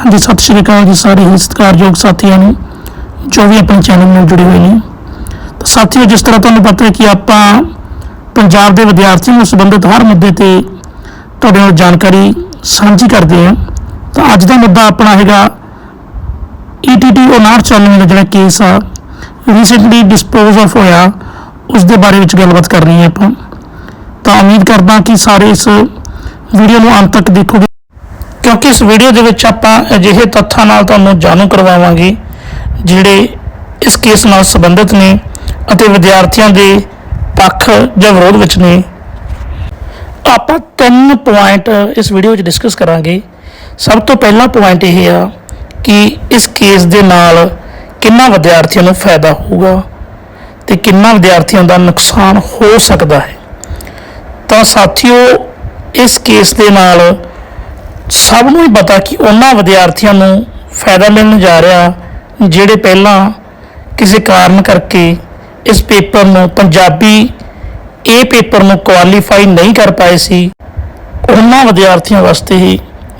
ਹਾਂਜੀ ਸਤਿ ਸ਼੍ਰੀ ਅਕਾਲ ਜੀ ਸਾਰੇ ਹੀ, ਸਤਿਕਾਰਯੋਗ ਸਾਥੀਆਂ ਨੂੰ, ਜੋ ਵੀ ਆਪਣੇ ਚੈਨਲ ਨਾਲ ਜੁੜੇ ਹੋਏ ਨੇ। ਤਾਂ ਸਾਥੀਓ, ਜਿਸ ਤਰ੍ਹਾਂ ਤੁਹਾਨੂੰ ਪਤਾ ਹੈ ਕਿ ਆਪਾਂ ਪੰਜਾਬ ਦੇ ਵਿਦਿਆਰਥੀਆਂ ਨਾਲ ਸੰਬੰਧਿਤ ਹਰ ਮੁੱਦੇ ਤੇ ਤੁਹਾਡੇ ਨਾਲ ਜਾਣਕਾਰੀ ਸਾਂਝੀ ਕਰਦੇ ਹਾਂ। ਤਾਂ ਅੱਜ ਦਾ ਮੁੱਦਾ ਆਪਣਾ ਹੈਗਾ E ETT 5994 ਦਾ ਜਿਹੜਾ ਕੇਸ ਆ ਰੀਸੈਂਟਲੀ ਡਿਸਪੋਜ਼ ਆਫ ਹੋਇਆ, ਉਸ ਦੇ ਬਾਰੇ ਵਿੱਚ ਗੱਲਬਾਤ ਕਰਨੀ ਹੈ ਆਪਾਂ। ਤਾਂ ਉਮੀਦ ਕਰਦਾ ਕਿ ਸਾਰੇ ਇਸ ਵੀਡੀਓ ਨੂੰ ਅੰਤ ਤੱਕ ਦੇਖੋਗੇ। ਕਿਉਂਕਿ ਇਸ ਵੀਡੀਓ ਦੇ ਵਿੱਚ ਆਪਾਂ ਅਜਿਹੇ ਤੱਥਾਂ ਨਾਲ ਤੁਹਾਨੂੰ ਜਾਣੂ ਕਰਵਾਵਾਂਗੇ, ਜਿਹੜੇ ਇਸ ਕੇਸ ਨਾਲ ਸੰਬੰਧਿਤ ਨੇ ਅਤੇ ਵਿਦਿਆਰਥੀਆਂ ਦੇ ਪੱਖ ਜਾਂ ਵਿਰੋਧ ਵਿੱਚ ਨੇ। ਆਪਾਂ ਤਿੰਨ ਪੁਆਇੰਟ ਇਸ ਵੀਡੀਓ ਵਿੱਚ ਡਿਸਕਸ ਕਰਾਂਗੇ। ਸਭ ਤੋਂ ਪਹਿਲਾ ਪੁਆਇੰਟ ਇਹ ਆ ਕਿ ਇਸ ਕੇਸ ਦੇ ਨਾਲ ਕਿੰਨਾ ਵਿਦਿਆਰਥੀਆਂ ਨੂੰ ਫਾਇਦਾ ਹੋਊਗਾ ਤੇ ਕਿੰਨਾ ਵਿਦਿਆਰਥੀਆਂ ਦਾ ਨੁਕਸਾਨ ਹੋ ਸਕਦਾ ਹੈ। ਤਾਂ ਸਾਥੀਓ, ਇਸ ਕੇਸ ਦੇ ਨਾਲ ਸਭ ਨੂੰ ਹੀ ਪਤਾ ਕਿ ਉਹਨਾਂ ਵਿਦਿਆਰਥੀਆਂ ਨੂੰ ਫਾਇਦਾ ਮਿਲਣ ਜਾ ਰਿਹਾ, ਜਿਹੜੇ ਪਹਿਲਾਂ ਕਿਸੇ ਕਾਰਨ ਕਰਕੇ ਇਸ ਪੇਪਰ ਨੂੰ ਪੰਜਾਬੀ, ਇਹ ਪੇਪਰ ਨੂੰ ਕੁਆਲੀਫਾਈ ਨਹੀਂ ਕਰ ਪਾਏ ਸੀ, ਉਹਨਾਂ ਵਿਦਿਆਰਥੀਆਂ ਵਾਸਤੇ ਹੀ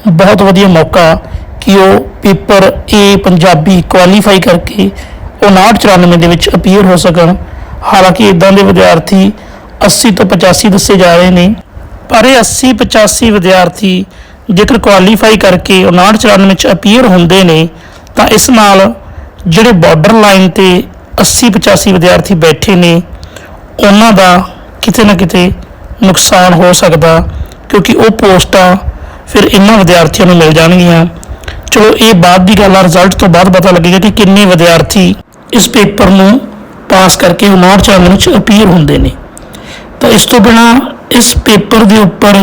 ਬਹੁਤ ਵਧੀਆ ਮੌਕਾ ਕਿ ਉਹ ਪੇਪਰ ਏ ਪੰਜਾਬੀ ਕੁਆਲੀਫਾਈ ਕਰਕੇ 5994 ਦੇ ਵਿੱਚ ਅਪੀਅਰ ਹੋ ਸਕਣ। ਹਾਲਾਂਕਿ ਇਦਾਂ ਦੇ ਵਿਦਿਆਰਥੀ 80 ਤੋਂ 85 ਦੱਸੇ ਜਾ ਰਹੇ ਨੇ, ਪਰ ਇਹ 80 85 ਵਿਦਿਆਰਥੀ ਜੇਕਰ ਕੁਆਲੀਫਾਈ ਕਰਕੇ 5994 ਵਿੱਚ ਅਪੀਅਰ ਹੁੰਦੇ ਨੇ, ਤਾਂ ਇਸ ਨਾਲ ਜਿਹੜੇ ਬਾਰਡਰ ਲਾਈਨ ਤੇ 80 85 ਵਿਦਿਆਰਥੀ ਬੈਠੇ ਨੇ, ਉਹਨਾਂ ਦਾ ਕਿਤੇ ਨਾ ਕਿਤੇ ਨੁਕਸਾਨ ਹੋ ਸਕਦਾ, ਕਿਉਂਕਿ ਉਹ ਪੋਸਟਾਂ ਫਿਰ ਇਹਨਾਂ ਵਿਦਿਆਰਥੀਆਂ ਨੂੰ ਮਿਲ ਜਾਣਗੀਆਂ। ਚਲੋ, ਇਹ ਬਾਅਦ ਦੀ ਗੱਲ ਆ ਰਿਜ਼ਲਟ ਤੋਂ ਬਾਅਦ ਪਤਾ ਲੱਗੇਗਾ ਕਿ ਕਿੰਨੇ ਵਿਦਿਆਰਥੀ ਇਸ ਪੇਪਰ ਨੂੰ ਪਾਸ ਕਰਕੇ 5994 ਵਿੱਚ ਅਪੀਅਰ ਹੁੰਦੇ ਨੇ। ਤਾਂ ਇਸ ਤੋਂ ਬਿਨਾ ਇਸ ਪੇਪਰ ਦੇ ਉੱਪਰ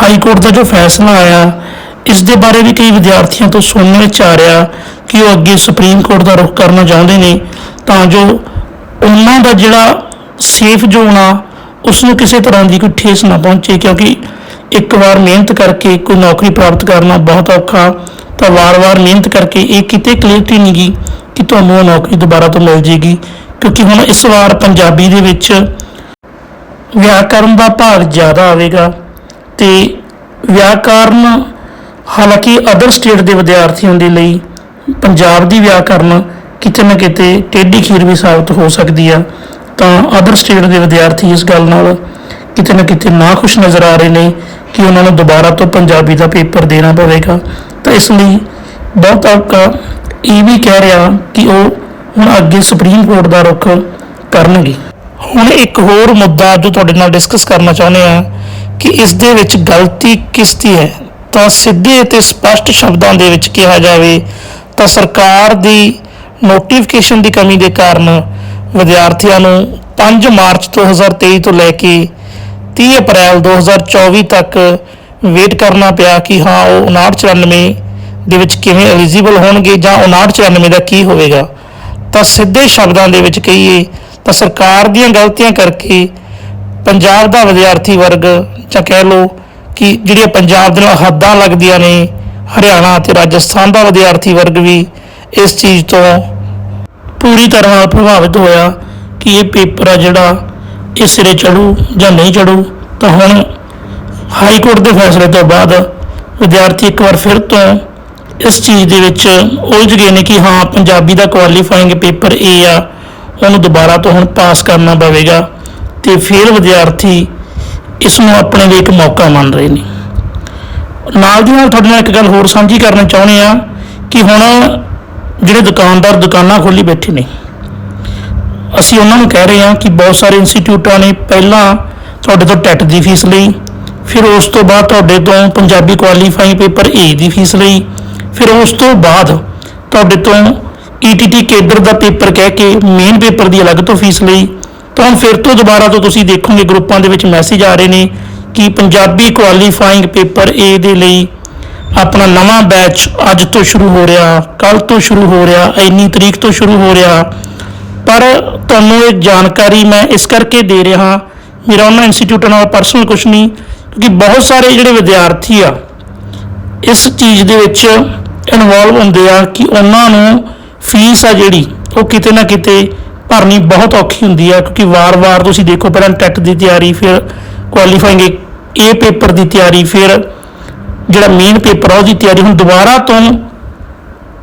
ਹਾਈ ਕੋਰਟ ਦਾ ਜੋ ਫੈਸਲਾ ਆਇਆ, ਇਸ ਦੇ ਬਾਰੇ ਵੀ ਕਈ ਵਿਦਿਆਰਥੀਆਂ ਤੋਂ ਸੁਣਨ ਵਿੱਚ ਆ ਰਿਹਾ ਕਿ ਉਹ ਅੱਗੇ ਸੁਪਰੀਮ ਕੋਰਟ ਦਾ ਰੁਖ ਕਰਨਾ ਚਾਹੁੰਦੇ ਨੇ, ਤਾਂ ਜੋ ਉਹਨਾਂ ਦਾ ਜਿਹੜਾ ਸੇਫ ਜ਼ੋਨ ਆ ਉਸ ਨੂੰ ਕਿਸੇ ਤਰ੍ਹਾਂ ਦੀ ਕੋਈ ਠੇਸ ਨਾ ਪਹੁੰਚੇ, ਕਿਉਂਕਿ ਇੱਕ ਵਾਰ ਮਿਹਨਤ ਕਰਕੇ ਕੋਈ ਨੌਕਰੀ ਪ੍ਰਾਪਤ ਕਰਨਾ ਬਹੁਤ ਔਖਾ, ਤਾਂ ਵਾਰ-ਵਾਰ ਮਿਹਨਤ ਕਰਕੇ ਇਹ ਕਿਤੇ ਕਲੀਅਰਟੀ ਨਹੀਂ ਗੀ ਕਿ ਤੁਹਾਨੂੰ ਉਹ ਨੌਕਰੀ ਦੁਬਾਰਾ ਤੋਂ ਮਿਲ ਜੇਗੀ, ਕਿਉਂਕਿ ਹੁਣ ਇਸ ਵਾਰ ਪੰਜਾਬੀ ਦੇ ਵਿੱਚ ਵਿਆਕਰਨ ਦਾ ਭਾਗ ਜ਼ਿਆਦਾ ਆਵੇਗਾ। ਤੇ ਵਿਆਕਰਨ ਹਾਲਾਂਕਿ ਅਦਰ ਸਟੇਟ ਦੇ ਵਿਦਿਆਰਥੀਆਂ ਦੇ ਲਈ ਪੰਜਾਬ ਦੀ ਵਿਆਕਰਨ ਕਿਤੇ ਨਾ ਕਿਤੇ ਟੇਢੀ ਖੀਰ ਵੀ ਸਾਬਤ ਹੋ ਸਕਦੀ ਆ। ਤਾਂ ਅਦਰ ਸਟੇਟ ਦੇ ਵਿਦਿਆਰਥੀ ਇਸ ਗੱਲ ਨਾਲ ਕਿਤੇ ਨਾ ਕਿਤੇ ਨਾ ਖੁਸ਼ ਨਜ਼ਰ ਆ ਰਹੇ ਨੇ ਕਿ ਉਹਨਾਂ ਨੂੰ ਦੁਬਾਰਾ ਤੋਂ ਪੰਜਾਬੀ ਦਾ ਪੇਪਰ ਦੇਣਾ ਪਵੇਗਾ। ਤਾਂ ਇਸ ਲਈ ਬਹੁਤ ਤਬਕਾ ਇਹ ਵੀ ਕਹਿ ਰਿਹਾ ਕਿ ਉਹ ਹੁਣ ਅੱਗੇ ਸੁਪਰੀਮ ਕੋਰਟ ਦਾ ਰੁਖ ਕਰਨਗੇ। ਹੁਣ ਇੱਕ ਹੋਰ ਮੁੱਦਾ ਜੋ ਤੁਹਾਡੇ ਨਾਲ ਡਿਸਕਸ ਕਰਨਾ ਚਾਹੁੰਦੇ ਆ ਕਿ ਇਸ ਦੇ ਵਿੱਚ ਗਲਤੀ ਕਿਸ ਦੀ ਹੈ? ਤਾਂ ਸਿੱਧੇ ਅਤੇ ਸਪਸ਼ਟ ਸ਼ਬਦਾਂ ਦੇ ਵਿੱਚ ਕਿਹਾ ਜਾਵੇ ਤਾਂ ਸਰਕਾਰ ਦੀ ਨੋਟੀਫਿਕੇਸ਼ਨ ਦੀ ਕਮੀ ਦੇ ਕਾਰਨ ਵਿਦਿਆਰਥੀਆਂ ਨੂੰ 5 ਮਾਰਚ 2023 ਤੋਂ ਲੈ ਕੇ 30 ਅਪ੍ਰੈਲ 2024 ਤੱਕ ਵੇਟ ਕਰਨਾ ਪਿਆ ਕਿ ਹਾਂ, ਉਹ 5994 ਦੇ ਵਿੱਚ ਕਿਵੇਂ ਐਲੀਜੀਬਲ ਹੋਣਗੇ ਜਾਂ 5994 ਦਾ ਕੀ ਹੋਵੇਗਾ। ਤਾਂ ਸਿੱਧੇ ਸ਼ਬਦਾਂ ਦੇ ਵਿੱਚ ਕਹੀਏ ਤਾਂ ਸਰਕਾਰ ਦੀਆਂ ਗਲਤੀਆਂ ਕਰਕੇ ਪੰਜਾਬ ਦਾ ਵਿਦਿਆਰਥੀ ਵਰਗ ਜਾਂ ਕਹਿ ਲਓ ਕਿ ਜਿਹੜੀਆਂ ਪੰਜਾਬ ਦੇ ਨਾਲ ਹੱਦਾਂ ਲੱਗਦੀਆਂ ਨੇ, ਹਰਿਆਣਾ ਅਤੇ ਰਾਜਸਥਾਨ ਦਾ ਵਿਦਿਆਰਥੀ ਵਰਗ ਵੀ ਇਸ ਚੀਜ਼ ਤੋਂ ਪੂਰੀ ਤਰ੍ਹਾਂ ਪ੍ਰਭਾਵਿਤ ਹੋਇਆ ਕਿ ਇਹ ਪੇਪਰ ਆ ਜਿਹੜਾ ਇਹ ਸਿਰੇ ਚੜੂ ਜਾਂ ਨਹੀਂ ਚੜੂ ਤਾਂ ਹੁਣ ਹਾਈ ਕੋਰਟ ਦੇ ਫੈਸਲੇ ਤੋਂ ਬਾਅਦ ਵਿਦਿਆਰਥੀ ਇੱਕ ਵਾਰ ਫਿਰ ਤੋਂ ਇਸ ਚੀਜ਼ ਦੇ ਵਿੱਚ ਉਲਝ ਗਏ ਨੇ ਕਿ ਹਾਂ, ਪੰਜਾਬੀ ਦਾ ਕੁਆਲੀਫਾਈਂਗ ਪੇਪਰ ਏ ਆ, ਉਹਨੂੰ ਦੁਬਾਰਾ ਤੋਂ ਹੁਣ ਪਾਸ ਕਰਨਾ ਪਵੇਗਾ। ਤੇ ਫਿਰ ਵਿਦਿਆਰਥੀ ਇਸ ਨੂੰ ਆਪਣੇ ਲਈ ਇੱਕ ਮੌਕਾ ਮੰਨ ਰਹੇ ਨੇ। ਨਾਲ ਦੀ ਨਾਲ ਤੁਹਾਡੇ ਨਾਲ ਇੱਕ ਗੱਲ ਹੋਰ ਸਾਂਝੀ ਕਰਨਾ ਚਾਹੁੰਦੇ ਆ ਕਿ ਹੁਣ ਜਿਹੜੇ ਦੁਕਾਨਦਾਰ ਦੁਕਾਨਾਂ ਖੋਲੀ ਬੈਠੇ ਨੇ, ਅਸੀਂ ਉਹਨਾਂ ਨੂੰ ਕਹਿ ਰਹੇ ਹਾਂ ਕਿ ਬਹੁਤ ਸਾਰੇ ਇੰਸਟੀਚਿਊਟਾਂ ਨੇ ਪਹਿਲਾਂ ਤੁਹਾਡੇ ਤੋਂ ਟੈਟ ਦੀ ਫੀਸ ਲਈ, ਫਿਰ ਉਸ ਤੋਂ ਬਾਅਦ ਤੁਹਾਡੇ ਤੋਂ ਪੰਜਾਬੀ ਕੁਆਲੀਫਾਈ ਪੇਪਰ ਏ ਦੀ ਫੀਸ ਲਈ, ਫਿਰ ਉਸ ਤੋਂ ਬਾਅਦ ਤੁਹਾਡੇ ਤੋਂ ਈਟੀਟੀ ਕੇਡਰ ਦਾ ਪੇਪਰ ਕਹਿ ਕੇ ਮੇਨ ਪੇਪਰ ਦੀ ਅਲੱਗ ਤੋਂ ਫੀਸ ਲਈ ਤਾਂ ਹੁਣ ਫਿਰ ਤੋਂ ਦੁਬਾਰਾ ਤੋਂ ਤੁਸੀਂ ਦੇਖੋਗੇ ਗਰੁੱਪਾਂ ਦੇ ਵਿੱਚ ਮੈਸੇਜ ਆ ਰਹੇ ਨੇ ਕਿ ਪੰਜਾਬੀ ਕੁਆਲੀਫਾਈਂਗ ਪੇਪਰ ਏ ਦੇ ਲਈ ਆਪਣਾ ਨਵਾਂ ਬੈਚ ਅੱਜ ਤੋਂ ਸ਼ੁਰੂ ਹੋ ਰਿਹਾ ਕੱਲ ਤੋਂ ਸ਼ੁਰੂ ਹੋ ਰਿਹਾ, ਇੰਨੀ ਤਰੀਕ ਤੋਂ ਸ਼ੁਰੂ ਹੋ ਰਿਹਾ। ਪਰ ਤੁਹਾਨੂੰ ਇਹ ਜਾਣਕਾਰੀ ਮੈਂ ਇਸ ਕਰਕੇ ਦੇ ਰਿਹਾ, ਮੇਰਾ ਉਹਨਾਂ ਇੰਸਟੀਚਿਊਟਾਂ ਨਾਲ ਪਰਸਨਲ ਕੁਝ ਨਹੀਂ, ਕਿਉਂਕਿ ਬਹੁਤ ਸਾਰੇ ਜਿਹੜੇ ਵਿਦਿਆਰਥੀ ਆ, ਇਸ ਚੀਜ਼ ਦੇ ਵਿੱਚ ਇਨਵੋਲਵ ਹੁੰਦੇ ਆ ਕਿ ਉਹਨਾਂ ਨੂੰ ਫੀਸ ਆ ਜਿਹੜੀ, ਉਹ ਕਿਤੇ ਨਾ ਕਿਤੇ ਭਰਨੀ ਬਹੁਤ ਔਖੀ ਹੁੰਦੀ ਆ, ਕਿਉਂਕਿ ਵਾਰ-ਵਾਰ ਤੁਸੀਂ ਦੇਖੋ ਪਹਿਲਾਂ ਟੈਟ ਦੀ ਤਿਆਰੀ, ਫਿਰ ਕੁਆਲੀਫਾਈਂਗ ਏ ਪੇਪਰ ਦੀ ਤਿਆਰੀ, ਫਿਰ ਜਿਹੜਾ ਮੇਨ ਪੇਪਰ ਆ ਉਹਦੀ ਤਿਆਰੀ। ਹੁਣ ਦੁਬਾਰਾ ਤੋਂ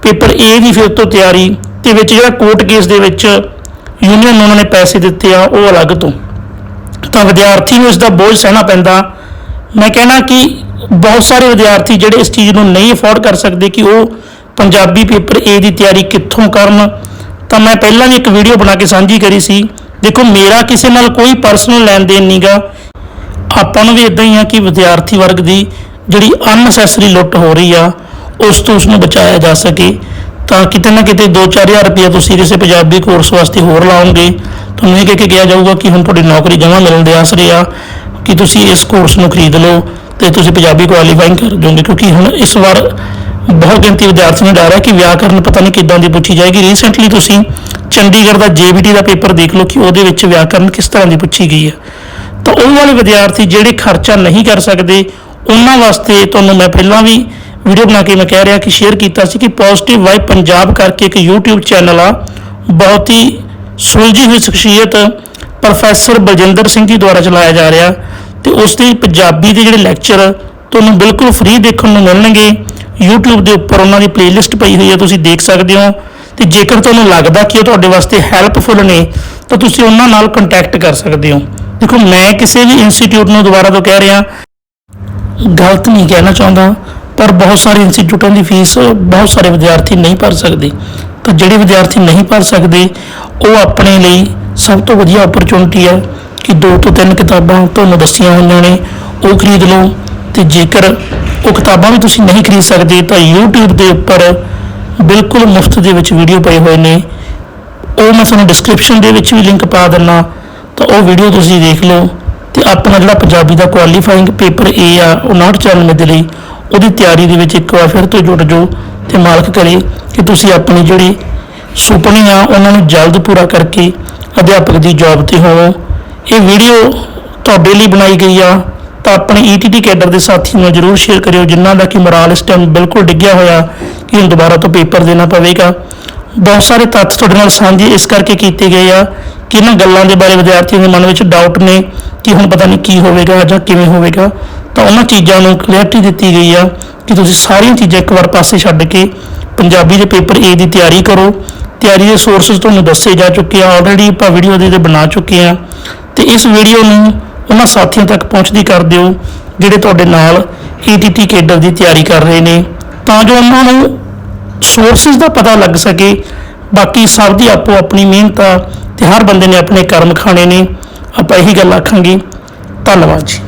ਪੇਪਰ ਏ ਦੀ ਫਿਰ ਤੋਂ ਤਿਆਰੀ ਤੇ ਵਿੱਚ ਜਿਹੜਾ ਕੋਰਟ ਕੇਸ ਦੇ ਵਿੱਚ ਯੂਨੀਅਨ ਨੂੰ ਉਹਨਾਂ ਨੇ ਪੈਸੇ ਦਿੱਤੇ ਆ, ਉਹ ਅਲੱਗ ਤੋਂ। ਤਾਂ ਵਿਦਿਆਰਥੀ ਨੂੰ ਇਸ ਦਾ ਬੋਝ ਸਹਿਣਾ ਪੈਂਦਾ। ਮੈਂ ਕਹਿਣਾ ਕਿ ਬਹੁਤ ਸਾਰੇ ਵਿਦਿਆਰਥੀ ਜਿਹੜੇ ਇਸ ਚੀਜ਼ ਨੂੰ ਨਹੀਂ ਅਫੋਰਡ ਕਰ ਸਕਦੇ ਕਿ ਉਹ ਪੰਜਾਬੀ ਪੇਪਰ ਏ ਦੀ ਤਿਆਰੀ ਕਿੱਥੋਂ ਕਰਨ ਤਾਂ ਮੈਂ ਪਹਿਲਾਂ ਵੀ ਇੱਕ ਵੀਡੀਓ ਬਣਾ ਕੇ ਸਾਂਝੀ ਕਰੀ ਸੀ। ਦੇਖੋ, ਮੇਰਾ ਕਿਸੇ ਨਾਲ ਕੋਈ ਪਰਸਨਲ ਲੈਣ ਦੇਣ ਨਹੀਂਗਾ ਆਪਾਂ ਨੂੰ ਵੀ ਇਦਾਂ ਹੀ ਆ ਕਿ ਵਿਦਿਆਰਥੀ ਵਰਗ ਦੀ ਜਿਹੜੀ ਅਨਨੈਸੈਸਰੀ ਲੁੱਟ ਹੋ ਰਹੀ ਆ, ਉਸ ਤੋਂ ਉਸ ਨੂੰ ਬਚਾਇਆ ਜਾ ਸਕੇ। ਤਾਂ ਕਿਤੇ ਨਾ ਕਿਤੇ 2-4000 ਰੁਪਏ ਤੁਸੀਂ ਕਿਸੇ ਪੰਜਾਬੀ ਕੋਰਸ ਵਾਸਤੇ ਹੋਰ ਲਾਓਗੇ, ਤੁਹਾਨੂੰ ਇਹ ਕਹਿ ਕੇ ਕਿਹਾ ਜਾਊਗਾ ਕਿ ਹੁਣ ਤੁਹਾਡੀ ਨੌਕਰੀ ਜਮ੍ਹਾਂ ਮਿਲਣ ਦੇ ਆਸਰੇ ਆ, ਕਿ ਤੁਸੀਂ ਇਸ ਕੋਰਸ ਨੂੰ ਖਰੀਦ ਲਓ ਤੇ ਤੁਸੀਂ ਪੰਜਾਬੀ ਕੁਆਲੀਫਾਈਂਗ ਕਰ ਜਾਓਗੇ ਕਿਉਂਕਿ ਹੁਣ ਇਸ ਵਾਰ ਬਹੁਤ ਗਿਣਤੀ ਵਿਦਿਆਰਥੀਆਂ ਨੂੰ ਡਰ ਹੈ ਕਿ ਵਿਆਕਰਨ ਪਤਾ ਨਹੀਂ ਕਿੱਦਾਂ ਦੀ ਪੁੱਛੀ ਜਾਏਗੀ। ਰੀਸੈਂਟਲੀ ਤੁਸੀਂ ਚੰਡੀਗੜ੍ਹ ਦਾ ਜੇਬੀਟੀ ਦਾ ਪੇਪਰ ਦੇਖ ਲਓ ਕਿ ਉਹਦੇ ਵਿੱਚ ਵਿਆਕਰਨ ਕਿਸ ਤਰ੍ਹਾਂ ਦੀ ਪੁੱਛੀ ਗਈ ਹੈ। ਤਾਂ ਉਹ ਵਾਲੇ ਵਿਦਿਆਰਥੀ ਜਿਹੜੇ ਖਰਚਾ ਨਹੀਂ ਕਰ ਸਕਦੇ, ਉਹਨਾਂ ਵਾਸਤੇ ਤੁਹਾਨੂੰ ਮੈਂ ਪਹਿਲਾਂ ਵੀ ਵੀਡੀਓ ਬਣਾ ਕੇ ਮੈਂ ਕਹਿ ਰਿਹਾ ਕਿ ਸ਼ੇਅਰ ਕੀਤਾ ਸੀ ਕਿ ਪੋਜ਼ਿਟਿਵ ਵਾਈਬ ਪੰਜਾਬ ਕਰਕੇ ਇੱਕ YouTube ਚੈਨਲ ਆ, ਬਹੁਤ ਹੀ ਸੁਲਝੀ ਹੋਈ ਸ਼ਖਸੀਅਤ ਪ੍ਰੋਫੈਸਰ ਬਲਜਿੰਦਰ ਸਿੰਘ ਜੀ ਦੁਆਰਾ ਚਲਾਇਆ ਜਾ ਰਿਹਾ ਤੇ ਉਸ ਦੀ ਪੰਜਾਬੀ ਦੇ ਜਿਹੜੇ ਲੈਕਚਰ ਤੁਹਾਨੂੰ ਬਿਲਕੁਲ ਫ੍ਰੀ ਦੇਖਣ ਨੂੰ ਮਿਲਣਗੇ। YouTube ਦੇ ਉੱਪਰ ਉਹਨਾਂ ਦੀ ਪਲੇਲਿਸਟ ਪਈ ਹੋਈ ਹੈ, ਤੁਸੀਂ ਦੇਖ ਸਕਦੇ ਹੋ। ਤੇ ਜੇਕਰ ਤੁਹਾਨੂੰ ਲੱਗਦਾ ਕਿ ਉਹ ਤੁਹਾਡੇ ਵਾਸਤੇ ਹੈਲਪਫੁਲ ਨੇ, ਤਾਂ ਤੁਸੀਂ ਉਹਨਾਂ ਨਾਲ ਕੰਟੈਕਟ ਕਰ ਸਕਦੇ ਹੋ। ਦੇਖੋ, ਮੈਂ ਕਿਸੇ ਵੀ ਇੰਸਟੀਚਿਊਟ ਨੂੰ ਦੁਬਾਰਾ ਤੋਂ ਕਹਿ ਰਿਹਾ, ਗਲਤ ਨਹੀਂ ਕਹਿਣਾ ਚਾਹੁੰਦਾ, ਪਰ ਬਹੁਤ ਸਾਰੇ ਇੰਸਟੀਚਿਊਟਾਂ ਦੀ ਫੀਸ ਬਹੁਤ ਸਾਰੇ ਵਿਦਿਆਰਥੀ ਨਹੀਂ ਭਰ ਸਕਦੇ। ਤਾਂ ਜਿਹੜੇ ਵਿਦਿਆਰਥੀ ਨਹੀਂ ਭਰ ਸਕਦੇ, ਉਹ ਆਪਣੇ ਲਈ ਸਭ ਤੋਂ ਵਧੀਆ ਓਪਰਚੁਨਿਟੀ ਹੈ ਕਿ ਦੋ ਤੋਂ ਤਿੰਨ ਕਿਤਾਬਾਂ ਤੁਹਾਨੂੰ ਦੱਸੀਆਂ ਹੋਈਆਂ ਨੇ, ਉਹ ਖਰੀਦ ਲਓ। ਤੇ ਜੇਕਰ ਉਹ ਕਿਤਾਬਾਂ ਵੀ ਤੁਸੀਂ ਨਹੀਂ ਖਰੀਦ ਸਕਦੇ, ਤਾਂ YouTube ਦੇ ਉੱਪਰ ਬਿਲਕੁਲ ਮੁਫਤ ਦੇ ਵਿੱਚ ਵੀਡੀਓ ਪਏ ਹੋਏ ਨੇ। ਉਹ ਮੈਂ ਤੁਹਾਨੂੰ ਡਿਸਕ੍ਰਿਪਸ਼ਨ ਦੇ ਵਿੱਚ ਵੀ ਲਿੰਕ ਪਾ ਦਿੰਨਾ, ਤਾਂ ਉਹ ਵੀਡੀਓ ਤੁਸੀਂ ਦੇਖ ਲਓ। ਤੇ ਆਪਣਾ ਜਿਹੜਾ ਪੰਜਾਬੀ ਦਾ ਕੁਆਲੀਫਾਈਂਗ ਪੇਪਰ A ਆ, ਉਹ 994 ਦੇ ਲਈ, ਉਹਦੀ ਤਿਆਰੀ ਦੇ ਵਿੱਚ ਇੱਕ ਵਾਰ ਫਿਰ ਤੋਂ ਜੁੜ ਜਾਓ ਤੇ ਮਾਲਕ ਕਰੇ ਕਿ ਤੁਸੀਂ ਆਪਣੀ ਜਿਹੜੀ ਸੁਪਨੇ ਆ, ਉਹਨਾਂ ਨੂੰ ਜਲਦ ਪੂਰਾ ਕਰਕੇ ਅਧਿਆਪਕ ਦੀ ਜੌਬ ਤੇ ਹੋਵੋ। ਇਹ ਵੀਡੀਓ ਤੁਹਾਡੇ ਲਈ ਬਣਾਈ ਗਈ ਆ। ਤਾਂ ਆਪਣੇ ETT ਕੈਡਰ ਦੇ ਸਾਥੀਆਂ ਨੂੰ ਜਰੂਰ ਸ਼ੇਅਰ ਕਰਿਓ, ਜਿਨ੍ਹਾਂ ਦਾ ਕਿ ਮੋਰਾਲ ਇਸ ਟਾਈਮ ਬਿਲਕੁਲ ਡਿੱਗਿਆ ਹੋਇਆ ਕਿ ਹੁਣ ਦੁਬਾਰਾ ਤੋਂ ਪੇਪਰ ਦੇਣਾ ਪਵੇਗਾ। ਬਹੁਤ ਸਾਰੇ ਤੱਥ ਤੁਹਾਡੇ ਨਾਲ ਸਾਂਝੇ ਇਸ ਕਰਕੇ ਕੀਤੇ ਗਏ ਆ ਕਿ ਇਹਨਾਂ ਗੱਲਾਂ ਦੇ ਬਾਰੇ ਵਿਦਿਆਰਥੀਆਂ ਦੇ ਮਨ ਵਿੱਚ ਡਾਊਟ ਨੇ ਕਿ ਹੁਣ ਪਤਾ ਨਹੀਂ ਕੀ ਹੋਵੇਗਾ ਜਾਂ ਕਿਵੇਂ ਹੋਵੇਗਾ। ਤਾਂ ਉਹਨਾਂ ਚੀਜ਼ਾਂ ਨੂੰ ਕਲੈਰਿਟੀ ਦਿੱਤੀ ਗਈ ਆ ਕਿ ਤੁਸੀਂ ਸਾਰੀਆਂ ਚੀਜ਼ਾਂ ਇੱਕ ਵਾਰ ਪਾਸੇ ਛੱਡ ਕੇ ਪੰਜਾਬੀ ਦੇ ਪੇਪਰ A ਦੀ ਤਿਆਰੀ ਕਰੋ। ਤਿਆਰੀ ਦੇ ਸੋਰਸਸ ਤੁਹਾਨੂੰ ਦੱਸੇ ਜਾ ਚੁੱਕੇ ਆ ਆਲਰੇਡੀ ਆਪਾਂ ਵੀਡੀਓ ਦੇ ਤੇ ਬਣਾ ਚੁੱਕੇ ਆ। ਤੇ ਇਸ ਵੀਡੀਓ ਨੂੰ ਉਹਨਾਂ ਸਾਥੀਆਂ ਤੱਕ ਪਹੁੰਚਦੀ ਕਰ ਦਿਓ, ਜਿਹੜੇ ਤੁਹਾਡੇ ਨਾਲ ETT ਕੇਡਰ ਦੀ ਤਿਆਰੀ ਕਰ ਰਹੇ ਨੇ, ਤਾਂ ਜੋ ਉਹਨਾਂ ਨੂੰ ਸੋਰਸਿਸ ਦਾ ਪਤਾ ਲੱਗ ਸਕੇ। ਬਾਕੀ ਸਭ ਦੀ ਆਪੋ ਆਪਣੀ ਮਿਹਨਤ ਆ ਤੇ ਹਰ ਬੰਦੇ ਨੇ ਆਪਣੇ ਕਰਮ ਖਾਣੇ ਨੇ। ਆਪਾਂ ਇਹੀ ਗੱਲ ਆਖਾਂਗੇ। ਧੰਨਵਾਦ ਜੀ।